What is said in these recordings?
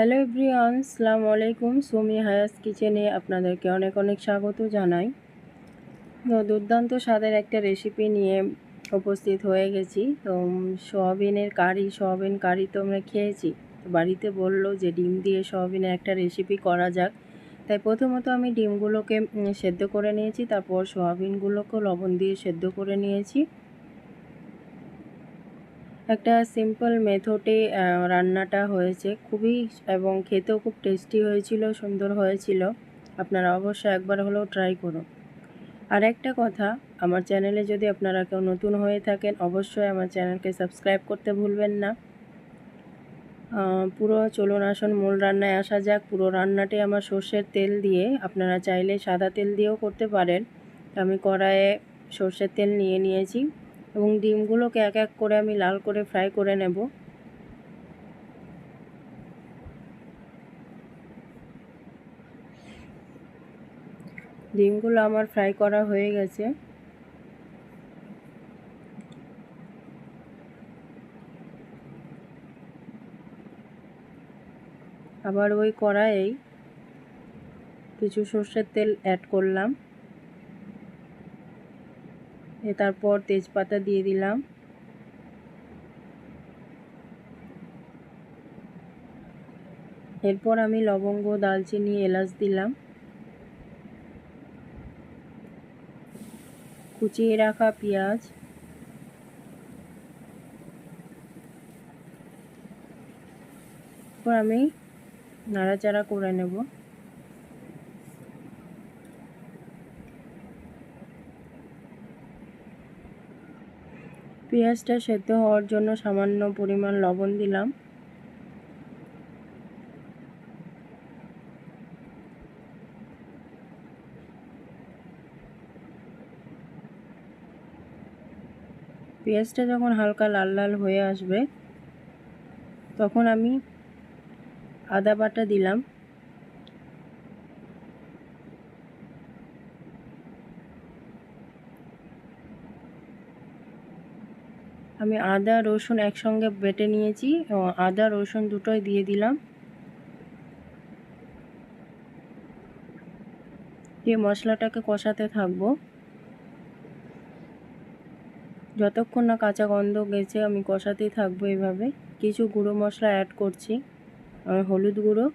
Hello everyone সালামু আলাইকুম Sumi Hiace কিচেনে আপনাদেরকে অনেক অনেক স্বাগত জানাই। তো দুর্দান্ত স্বাদের একটা রেসিপি নিয়ে উপস্থিত হয়ে গেছি। তো সোয়াবিনের কারি, সোয়াবিন কারি তো আমরা খেয়েছি। তো বাড়িতে বলল যে ডিম দিয়ে সোয়াবিনের একটা রেসিপি করা যাক। তাই প্রথমত আমি ডিমগুলোকে সেদ্ধ করে নিয়েছি, তারপর সোয়াবিনগুলোকেও লবণ দিয়ে সেদ্ধ করে নিয়েছি। একটা সিম্পল মেথডে রান্নাটা হয়েছে। খুবই, এবং খেতেও খুব টেস্টি হয়েছিল, সুন্দর হয়েছিল। আপনারা অবশ্যই একবার হলেও ট্রাই করুন। আর একটা কথা, আমার চ্যানেলে যদি আপনারা কেউ নতুন হয়ে থাকেন, অবশ্যই আমার চ্যানেলকে সাবস্ক্রাইব করতে ভুলবেন না। পুরো চলুন আসন, মূল রান্নায় আসা যাক। পুরো রান্নাটি আমার সর্ষের তেল দিয়ে, আপনারা চাইলে সাদা তেল দিয়েও করতে পারেন। আমি কড়াইয়ে সর্ষের তেল নিয়ে নিয়েছি। এবং ডিমগুলোকে এক এক করে আমি লাল করে ফ্রাই করে নেব। ডিমগুলো আমার ফ্রাই করা হয়ে গেছে। আবার ওই কড়াইয়েই কিছু সর্ষের তেল অ্যাড করলাম। তারপর তেজপাতা দিয়ে দিলাম। এরপর আমি লবঙ্গ দালচিনি এলাচ দিলাম। কুচিয়ে রাখা পেঁয়াজ। এরপর আমি নাড়াচাড়া করে নেব। পেঁয়াজটা সেদ্ধ হওয়ার জন্য সামান্য পরিমাণ লবণ দিলাম। পেঁয়াজটা যখন হালকা লাল লাল হয়ে আসবে, তখন আমি আদা বাটা দিলাম। আমি আদা, রসুন একসঙ্গে বেটে নিয়েছি। আদা, রসুন দুটোই দিয়ে দিলাম। দিয়ে মশলাটাকে কষাতে থাকব। যতক্ষণ না কাঁচা গন্ধ গেছে, আমি কষাতেই থাকব এভাবে। কিছু গুঁড়ো মশলা অ্যাড করছি। হলুদ গুঁড়ো।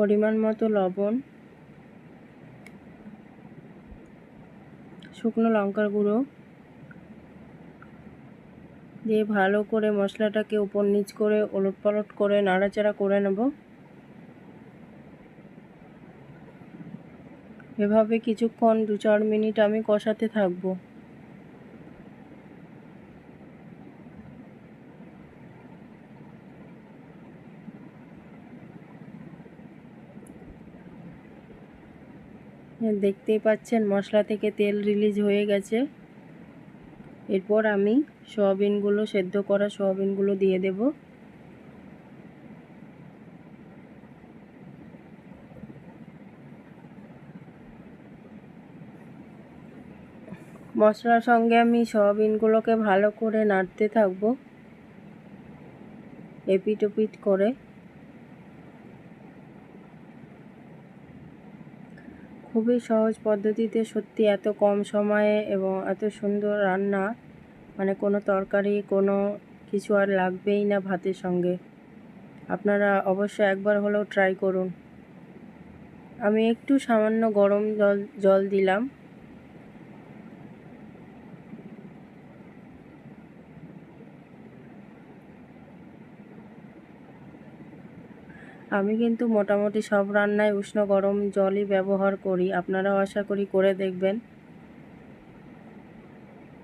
পরিমাণ মতো লবণ, শুকনো লঙ্কার গুঁড়ো দিয়ে ভালো করে মশলাটাকে উপর নিচ করে ওলট পালট করে নাড়াচাড়া করে নেব। এভাবে কিছুক্ষণ দু চার মিনিট আমি কষাতে থাকব। দেখতেই পাচ্ছেন মশলা থেকে তেল রিলিজ হয়ে গেছে। এরপর আমি সোয়াবিনগুলো সেদ্ধ করা সোয়াবিনগুলো দিয়ে দেব। মশলার সঙ্গে আমি সোয়াবিনগুলোকে ভালো করে নাড়তে থাকব। এপিট ওপিট করে। খুবই সহজ পদ্ধতিতে সত্যি এত কম সময়ে এবং এত সুন্দর রান্না মানে কোনো তরকারি, কোনো কিছু আর লাগবেই না ভাতের সঙ্গে। আপনারা অবশ্যই একবার হলেও ট্রাই করুন। আমি একটু সামান্য গরম জল জল দিলাম। আমি কিন্তু মোটামুটি সব রান্নায় উষ্ণ গরম জলই ব্যবহার করি। আপনারাও আশা করি করে দেখবেন।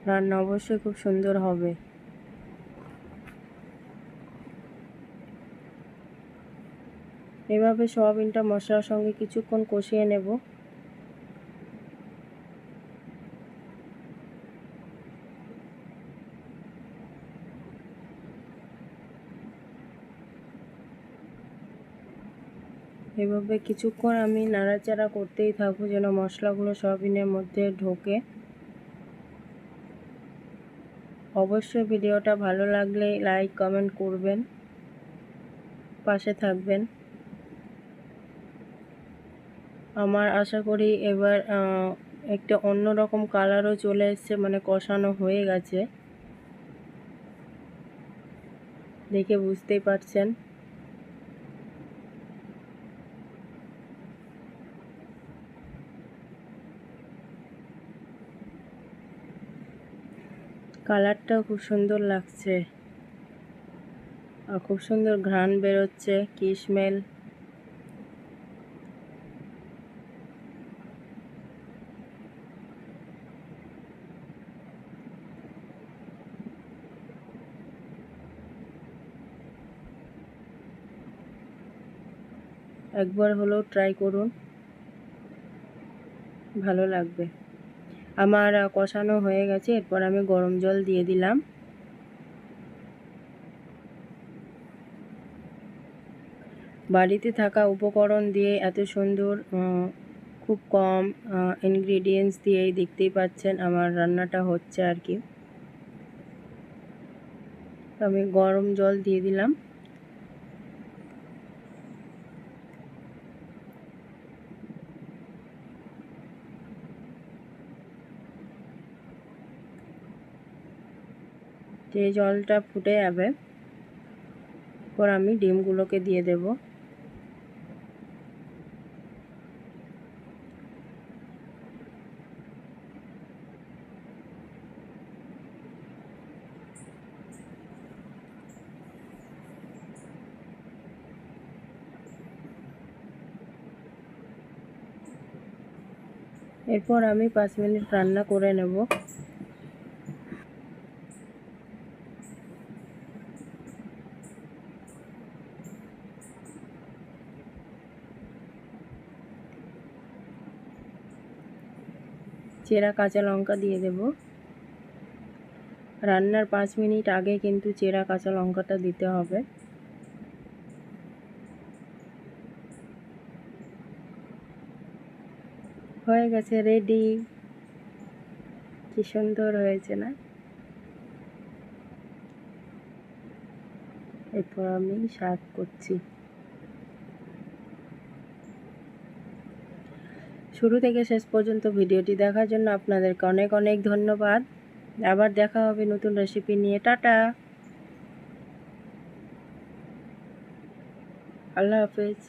রান্না অবশ্যই খুব সুন্দর হবে। এভাবে সোয়াবিনটা মশলার সঙ্গে কিছুক্ষণ কষিয়ে নেব। এভাবে কিছুক্ষণ আমি নাড়াচাড়া করতেই থাকব যেন মশলাগুলো সয়াবিনের মধ্যে ঢোকে। অবশ্যই ভিডিওটা ভালো লাগলে লাইক, কমেন্ট করবেন। পাশে থাকবেন। আমার আশা করি এবার একটা অন্যরকম কালারও চলে এসছে মানে কষানো হয়ে গেছে। দেখে বুঝতেই পারছেন। কালারটাও খুব সুন্দর লাগছে। আর খুব সুন্দর ঘ্রাণ বেরোচ্ছে, কি স্মেল একবার হলেও ট্রাই করুন। ভালো লাগবে। আমার কষানো হয়ে গেছে। এরপর আমি গরম জল দিয়ে দিলাম। বাড়িতে থাকা উপকরণ দিয়ে এত সুন্দর খুব কম ইনগ্রিডিয়েন্টস দিয়েই দেখতেই পাচ্ছেন আমার রান্নাটা হচ্ছে আর কি। আমি গরম জল দিয়ে দিলাম। যে জলটা ফুটে যাবে পর আমি ডিমগুলোকে দিয়ে দেব। এরপর আমি পাঁচ মিনিট রান্না করে নেব। চেরা কাঁচা লঙ্কা দিয়ে দেব। রান্নার পাঁচ মিনিট আগে কিন্তু চেরা কাঁচা লঙ্কাটা দিতে হবে। হয়ে গেছে রেডি কি সুন্দর হয়েছে না? এরপর আমি সার্ভ করছি। শুরু থেকে শেষ পর্যন্ত ভিডিওটি দেখার জন্য আপনাদেরকে অনেক অনেক ধন্যবাদ। আবার দেখা হবে নতুন রেসিপি নিয়ে। টাটা! আল্লাহ হাফেজ।